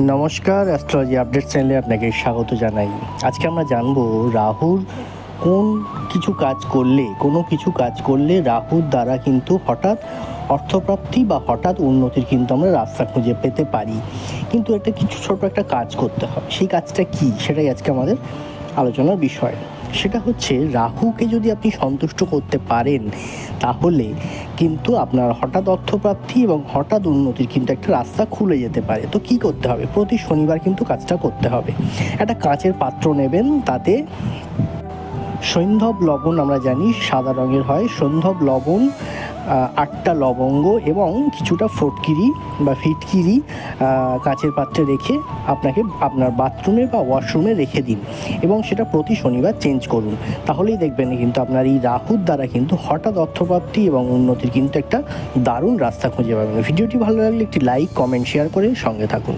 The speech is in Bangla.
নমস্কার অ্যাস্ট্রোলজি আপডেট চ্যানেলে আপনাকে স্বাগত জানাই। আজকে আমরা জানব রাহুর কোন কিছু কাজ করলে, কোনো কিছু কাজ করলে রাহুর দ্বারা কিন্তু হঠাৎ অর্থপ্রাপ্তি বা হঠাৎ উন্নতির কিন্তু আমরা রাস্তা খুঁজে পেতে পারি। কিন্তু একটা কিছু ছোট একটা কাজ করতে হবে। সেই কাজটা কি? সেটাই আজকে আমাদের আলোচনার বিষয়। সেটা হচ্ছে, রাহুকে যদি আপনি সন্তুষ্ট করতে পারেন, তাহলে কিন্তু আপনার হঠাৎ অর্থপ্রাপ্তি এবং হঠাৎ উন্নতির কিন্তু একটা রাস্তা খুলে যেতে পারে। তো কি করতে হবে? প্রতি শনিবার কিন্তু কাজটা করতে হবে। একটা কাঁচের পাত্র নেবেন, তাতে সৈন্ধব লবণ আমরা জানি সাদা রঙের হয়। সৈন্ধব লবণ আটটা লবঙ্গ এবং কিছুটা ফটকিরি বা ফিটকিরি কাঁচের পাত্রে রেখে আপনাকে আপনার বাথরুমে বা ওয়াশরুমে রেখে দিন এবং সেটা প্রতি শনিবার চেঞ্জ করুন। তাহলেই দেখবেন কিন্তু আপনার এই রাহুর দ্বারা কিন্তু হঠাৎ অর্থপ্রাপ্তি এবং উন্নতির কিন্তু একটা দারুণ রাস্তা খুঁজে পাবেন। ভিডিওটি ভালো লাগলে একটি লাইক, কমেন্ট, শেয়ার করে সঙ্গে থাকুন।